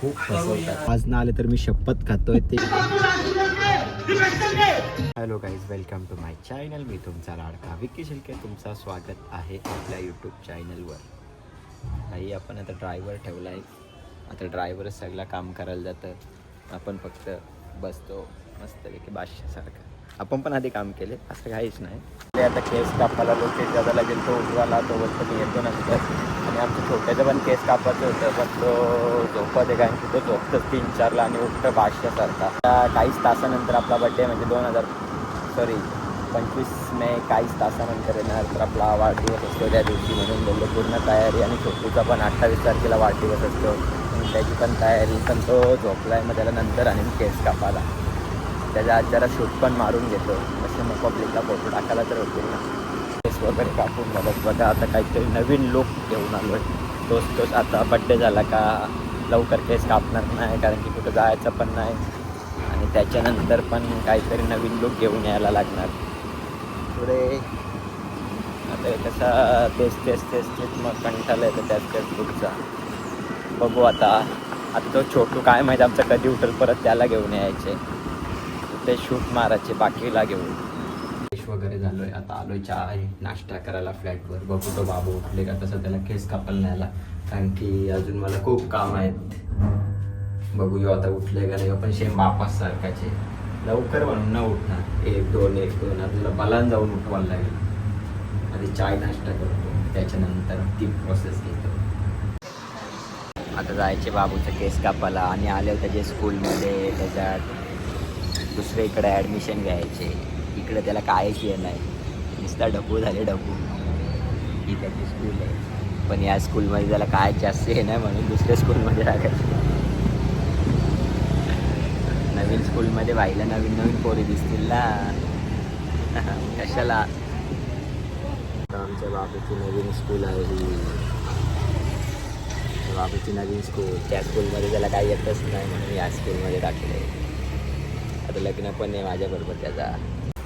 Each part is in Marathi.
खूप फसवतात. आज ना आले तर मी शपथ खातोय ते. Hello guys welcome to my channel मी तुमचा लाडका विक्की शिल्के. तुमचं स्वागत आहे आपल्या यूट्यूब चॅनलवर काही आपण आता ड्रायव्हर ठेवला आहे आता ड्रायव्हरच सगळं काम करायला जातं. आपण फक्त बसतो. मस्तपैकी बादशासारखं आपण पण आधी काम केले. असं काहीच नाही. ते आता केस कापायला लोकेश दादाला गेलो उजवाला तो मी येतो नंतर आणि आमच्या छोट्याचं पण केस कापायचं होतं पण तो झोपत आहे कारण की तो झोपतोच तीन चारला आणि उठतं बादशासारखा त्या काहीच तासानंतर आपला बड्डे म्हणजे दोन हजार सॉरी पंचवीस मे काहीच तासानंतर येणार तर आपला वाढदिवस असतो त्या दिवशी म्हणून बोललो. पूर्ण तयारी आणि छोटूचा पण अठ्ठावीस तारखेला वाढदिवस असतो. त्याची पण तयारी पण तो झोपला आहे मग त्याला नंतर आणि केस कापायला. त्याच्या आज जरा शूट पण मारून घेतो. तसे मग पब्लिकला फोटो टाकायला तर होतील ना. वगैरे कापून झालं बघा आता काहीतरी नवीन लुक घेऊन आलो आहे तोच तोच आता बड्डे झाला का लवकर केस कापणार नाही कारण की कुठं जायचं पण नाही. आणि त्याच्यानंतर पण काहीतरी नवीन लुक घेऊन यायला लागणार. पुढे. आता कसा तेच तेच तेच तेच मग कंटाळा येतं त्याच त्याच लुकचा बघू आता. आता तो छोटू काय माहीत आमचं कधी उठल परत त्याला घेऊन यायचे. ते शूट मारायचे बाकीला घेऊन. वगैरे झालोय. आता आलोय चहा नाश्ता करायला फ्लॅटवर. बघू तो बाबू उठले का तसं त्याला केस कापायला न्यायला. कारण की अजून मला खूप काम आहेत. बघू यो आता उठले का नाही. पण शेम बापास सारखाचे. लवकर म्हणून न उठणार. एक दोन एक दोन. आपल्याला बलान जाऊन उठवायला लागेल. आधी चाय नाश्ता करतो. त्याच्यानंतर ती प्रोसेस घेतो. आता जायचे बाबूचं केस कापायला. आणि आले त्याचे स्कूलमध्ये त्याच्यात दुसरीकडे ॲडमिशन घ्यायचे. इकडे त्याला कायच हे नाही. नुसता डबू झाले डबू ही त्याची स्कूल आहे. पण या स्कूलमध्ये त्याला काय जास्त हे नाही म्हणून दुसऱ्या स्कूलमध्ये टाकायचं. नवीन स्कूलमध्ये व्हायला नवीन नवीन पोरी दिसतील ना. कशाला? आमच्या बाबूची नवीन स्कूल आहे. ही बाबूची नवीन स्कूल त्या स्कूलमध्ये त्याला काही येतच नाही म्हणून या स्कूलमध्ये टाकले आता लग्न पण आहे माझ्याबरोबर त्याचा.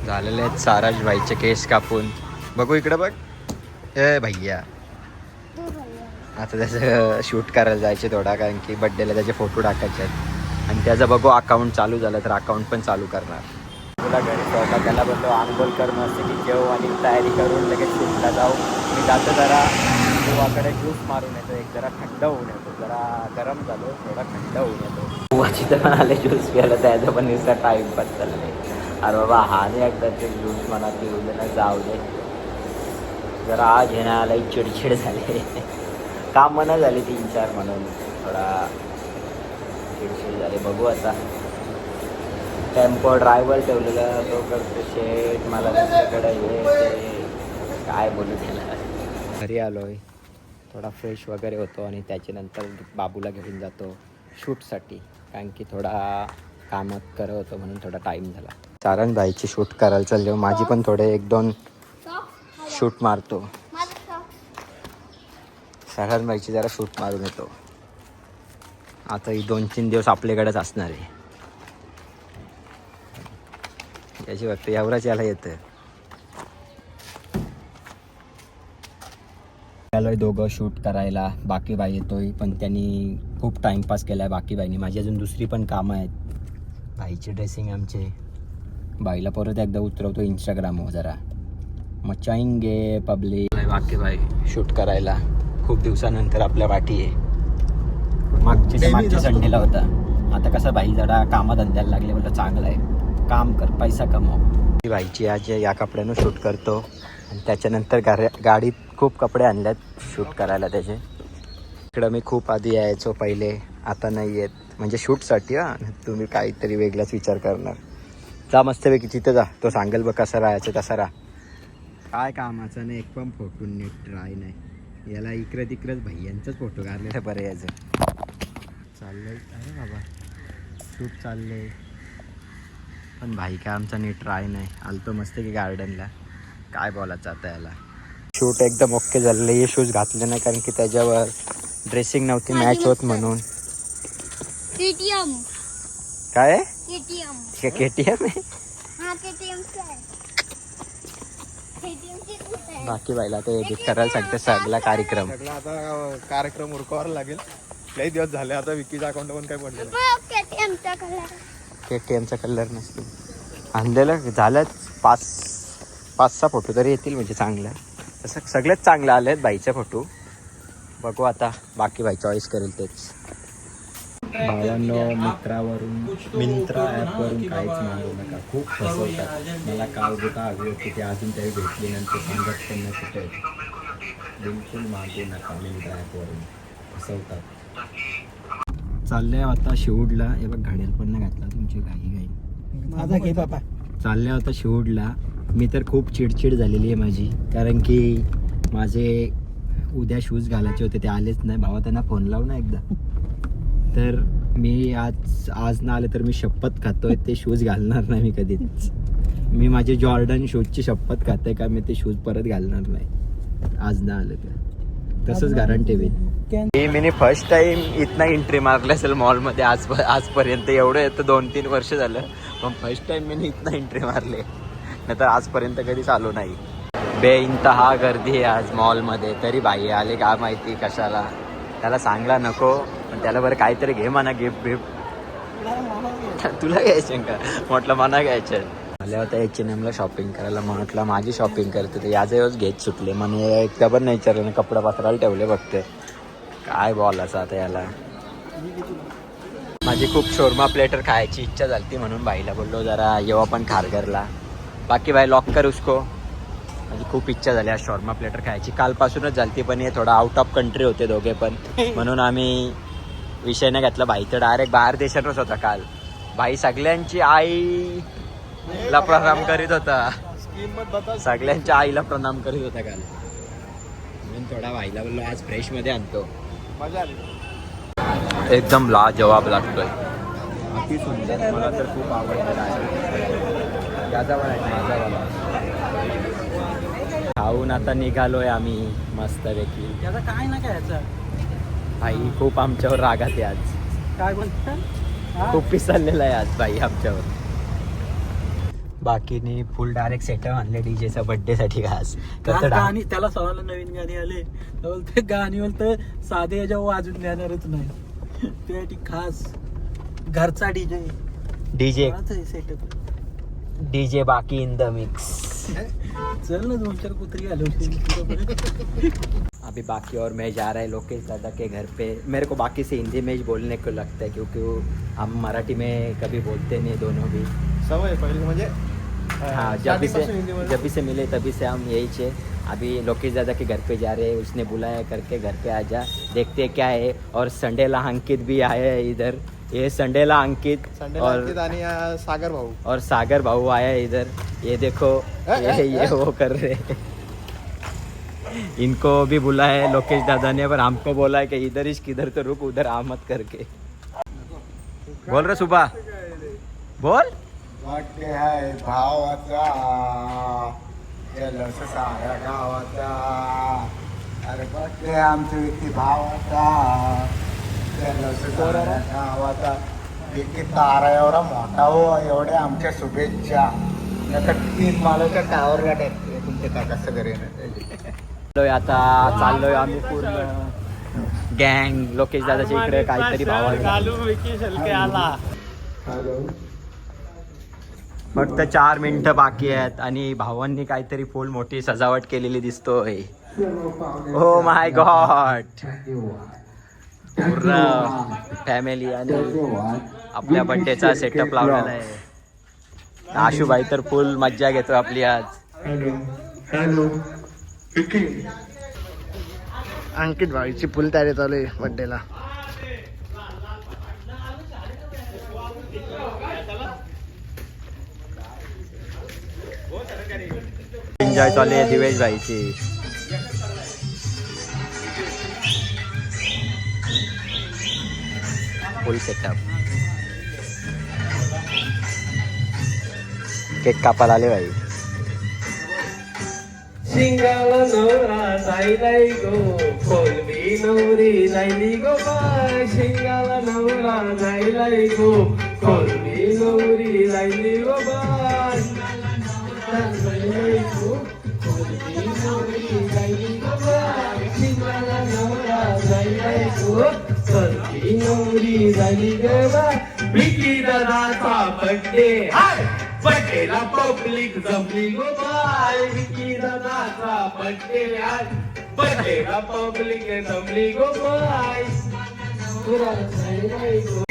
झालेले आहेत साराज भाईचे केस कापून. बघू इकडं बघ. ए भैया. आता त्याचं शूट करायला जायचे थोडा कारण की बड्डेला त्याचे फोटो टाकायचे आहेत. आणि त्याचं बघू अकाउंट चालू झालं तर अकाउंट पण चालू करणार. तुला घरी स्वतः त्याला बोललो आंघोळ कर मस्त की जेव आणि तयारी करून लगेच शूटला जाऊ. मी जातो जरा गोवाकडे ज्यूस मारून येतो. एक जरा थंड होऊन येतो. जरा गरम झालो थोडा थंड होऊन येतो. गोवाची तर पण आले ज्यूस प्यायला त्याचं पण नुसता टाईमपास चाललंय अरे बाबा हा नाही एकदा ते लूज म्हणा पिऊ दे ना जाऊ दे. जरा आज येण्यालाही चिडचिड झाले. काम झाली झाले तीन चार म्हणून. थोडा चिडचिड झाले. बघू आता. टेम्पो ड्रायव्हर ठेवलेला तो करतो शेट मला तुमच्याकडे ये काय बोलू त्याला. घरी आलोय. थोडा फ्रेश वगैरे होतो आणि त्याच्यानंतर बाबूला घेऊन जातो शूटसाठी कारण की थोडा कामात करत होतो म्हणून थोडा टाईम झाला. सारंग भाईची शूट करायला चाललो. माझी पण थोडे एक दोन शूट मारतो. सारण भाईची जरा शूट मारून येतो. आता ही दोन तीन दिवस आपल्याकडेच असणार आहे. याची वाटतं एवढाच याला येतं आलोय दोघं शूट करायला. बाकी बाई येतोय पण त्यांनी खूप टाइमपास केलाय बाकी बाईनी माझी अजून दुसरी पण कामं आहेत. बाईचे ड्रेसिंग आमचे. बाईला परत एकदा उतरवतो इंस्टाग्रामवर जरा. मचाईंगे पब्लिक. बाकी बाई शूट करायला. खूप दिवसानंतर आपल्या वाटी आहे. मागच्या मागच्या संडेला होता. आता कसं बाई जरा कामाधंद्याला लागले म्हटलं चांगलं आहे काम कर पैसा कमव. ती बाईची आज या कपड्यानं शूट करतो. आणि त्याच्यानंतर गाड्या गाडीत खूप कपडे आणल्यात शूट करायला त्याचे. इकडं मी खूप आधी यायचो पहिले. आता नाही येत. म्हणजे शूटसाठी हा. तुम्ही काहीतरी वेगळाच विचार करणार. जा मस्तपैकी तिथं जा. तो सांगेल बघ कसं राहायचं तसं राहा. काय कामाचा नाही एक पण फोटो नीट राही नाही. याला इकडं तिकडंच भैयांचाच फोटो काढलेला. बरं याचं. चाललंय. अरे बाबा शूट चाललंय. पण भाई काय आमचा नीट राय नाही. आलतो मस्त की गार्डनला काय बोलायचं आता याला? शूट एकदम ओके झालेलं हे शूज घातले नाही कारण की त्याच्यावर ड्रेसिंग नव्हती मॅच होत म्हणून. केटीएम काय केटीएम के टी एम आहे हा। केटीएम काय केटीएम ची बाकी बाईला ते एडिट करायला सांगते सगळा कार्यक्रम. सगळा आता कार्यक्रम उरकावर लागेल. लई दिवस झाले आता विकीच्या अकाउंट पण काय पडले केटीएमचा कलर के टी एमचा कलर नसतो. आणलेलं झालंच पाच पाच सहा फोटो तरी येतील म्हणजे चांगलं. तसं सगळेच चांगले आले आहेत बाईचे फोटो बघू आता बाकी बाई चॉईस करेल तेच. भावांनो मित्रावरून मिंत्रा ॲपवरून काहीच मागू नका. खूप फसवतात. मला काल बुका हवी होती ती अजून तरी भेटली नंतर पण नाही कुठे बिलकुल मागू नका मिंत्रा ॲपवरून. फसवतात. चाललंय आता शिवूडला. हे बघ घड्याल पण नाही घातला तुमची घाई घाई. माझा घे बाबा. चालल्या होता शिवूडला. मी तर खूप चिडचिड झालेली आहे माझी. कारण की माझे उद्या शूज घालायचे होते ते आलेच नाही. भावा त्यांना फोन लाव ना एकदा. तर मी आज आज ना आले तर मी शपथ खातोय ते शूज घालणार नाही मी कधीच. मी माझे जॉर्डन शूजची शपथ खाते का मी ते शूज परत घालणार नाही. आज ना आले तर. तसंच गॅरंटी होईल मी फर्स्ट टाइम इथना एंट्री मारली असेल मॉलमध्ये आज आजपर्यंत. एवढं येतं दोन तीन वर्ष झालं. पण फर्स्ट टाइम मी इथना एंट्री मारले. नाही तर आजपर्यंत कधीच आलो नाही. बेइंतहा गर्दी आहे आज मॉलमध्ये तरी बाई आले का माहिती कशाला? त्याला सांगला नको पण त्याला बरं काहीतरी घे म्हणा गिफ्ट बिफ्ट तुला घ्यायचं का? म्हटलं म्हणा घ्यायचं. आल्या होत्या एच एन एमला शॉपिंग करायला म्हटलं माझी शॉपिंग करते तर याच घेत सुटले. म्हणे एकदा पण नाही विचारलं कपडा पत्राला ठेवले बघते काय बॉलाचं आता याला? माझी खूप शोरमा प्लेटर खायची इच्छा झाली म्हणून बाईला बोललो जरा येऊ आपण खारघरला. बाकी बाई लॉक कर उसको. माझी खूप इच्छा झाली. आज शॉर्मा प्लेटर खायची. कालपासूनच झालती पण हे थोडा आउट ऑफ कंट्री होते दोघे पण. म्हणून आम्ही विषय नाही घातला. भाई तर डायरेक्ट बाहेर देशातच होता काल. भाई सगळ्यांची आईला प्रणाम करीत होता. सगळ्यांच्या आईला प्रणाम करीत होता काल. म्हणून थोडा भाईला बोललो आज फ्रेशमध्ये आणतो. मजा आली. एकदम ला जवाब लागतोय. अति सुंदर. मला तर खूप खाऊन आता निघालोय आम्ही मस्तपैकी. त्याचा काय ना काय याचा? भाई खूप आमच्यावर रागात आहे आज. काय बोलता? खूप पिसरलेला आहे आज भाई आमच्यावर. बाकीनी फुल डायरेक्ट सेटअप आणले डीजेचा बर्थडे साठी खास तर गाणी त्याला सवाला नवीन गाणी आले. तर बोलते गाणी बोलतं साधे याच्या वाजून देणारच नाही. त्यासाठी खास घरचा डीजे डीजे सेटअप डीजे बाकी इन द मिक्स चल ना दोन चार कुत्री आलो अभी बाकी और मैं जा रहा है लोकेश दादा के घर पे। मेरे को बाकी से हिंदी में ही बोलने को लगता है क्योंकि वो- हम मराठी में कभी बोलते नहीं दोनों भी। सवय पहिले म्हणजे हाँ जब से जब से मिले तभी से हम यही छे अभी लोकेश दादा के घर पे जा रहे हैं उसने बुलाया करके घर पे आ जा। देखते हैं क्या है। और संडेला अंकित भी आया है इधर। ये संडेला अंकित संडे और आणि अं, सागर भाऊ. और सागर भाऊ आया है इधर। ये देखो ये ये वो कर रहे हैं। इनको भी बुला है लोकेश दादा ने पर हमको बोला है कि इधर इस किधर तो रुक उधर आ मत करके। बोल रहे सुबह? बोल। वाटते आहे भावाचा जलस साऱ्या गावाचा अरे वाटते आमच्या व्यक्ती भावाचा गावाचा विकी तारा एवढा मोठा हो एवढ्या आमच्या शुभेच्छा. आता तीन मालाच्या टावरला टाकते तुमचे काय कसं करेन चाललोय आता चाललोय आम्ही पूर्ण. गँग लोकेश दादाच्या इकडे काहीतरी भावा हॅलो. फक्त चार मिनिटं बाकी आहेत आणि भावांनी काहीतरी फुल मोठी सजावट केलेली दिसतोय. Oh ओ माय गॉड पूर्ण फॅमिली आणि आपल्या बड्डेचा सेटअप लावलेला आहे. आशुबाई तर फुल मज्जा घेतो आपली आज. Hello hello. अंकित भाईची फुल तयारी चालू आहे बड्डेला एन्जॉय चालू आहे दिवेश भाईची. फुल सेटअप केक कापायला आले भाई शिंगाला नवरा जायलाई गो खोलवी नवरी जायली गो बाय शिंगाला नवरा जायलाई गो खोलवी नवरी जायली गो बाय सरकी नवरी झाली गवा विकी दादाचा बड्डे हाय बड्डेला पब्लिक जमली गो बाय विकी दादाचा बड्डे हाय बड्डेला पब्लिक जमली गो बाय कुणाला झाली नाही गो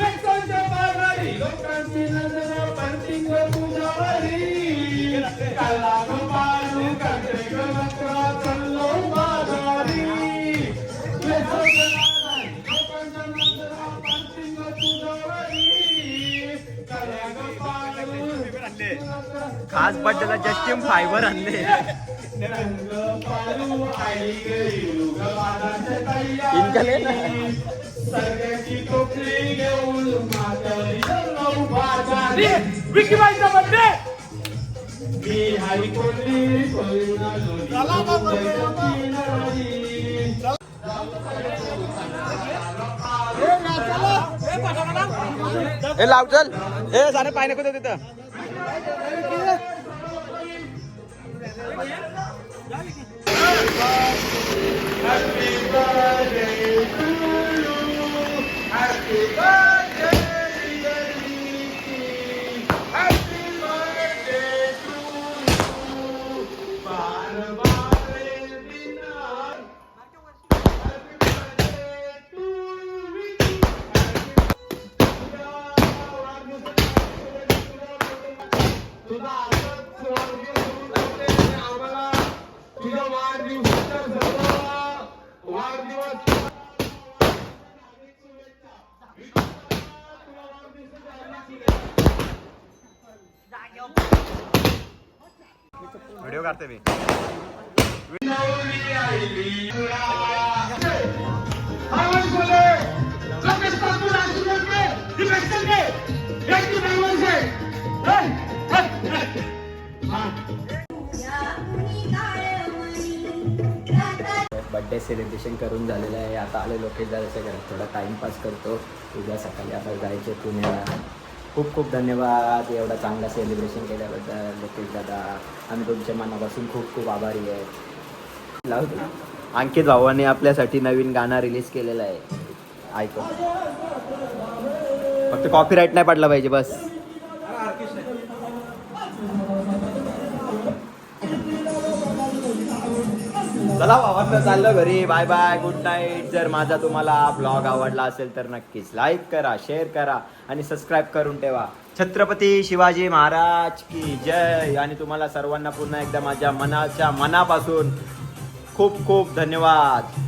लोकांच्या बाजारी लोकांची नजर पंटिंग तुझ्यावरी काला खास बड्डेला जस्टिम फायबर आणले. इनकले विकीबाईचा बड्डे ए लाव चल. ए सारे पाय नको तिथं Happy birthday to you. Happy birthday, video काढते मी. बड्डे सेलिब्रेशन करून झालेलं आहे. आता आले लोकेश दादाच्या घरात. थोडा टाइमपास करतो. उद्या सकाळी आता जायचे पुण्याला. खूप खूप धन्यवाद एवढा चांगला सेलिब्रेशन केल्याबद्दल. लोकेश दादा आम्ही तुमच्या मनापासून खूप खूप आभारी आहे. लावतो अंकित भावाने आपल्यासाठी नवीन गाणं रिलीज केलेलं आहे. ऐकू फक्त कॉपीराईट नाही पडला पाहिजे बस. चला भावांना चाललं घरी. बाय बाय गुड नाईट जर माझा तुम्हाला ब्लॉग आवडला असेल तर नक्कीच लाईक करा शेअर करा आणि सबस्क्राईब करून ठेवा. छत्रपती शिवाजी महाराज की जय. आणि तुम्हाला सर्वांना पुन्हा एकदा माझ्या मनाच्या मनापासून खूप खूप धन्यवाद.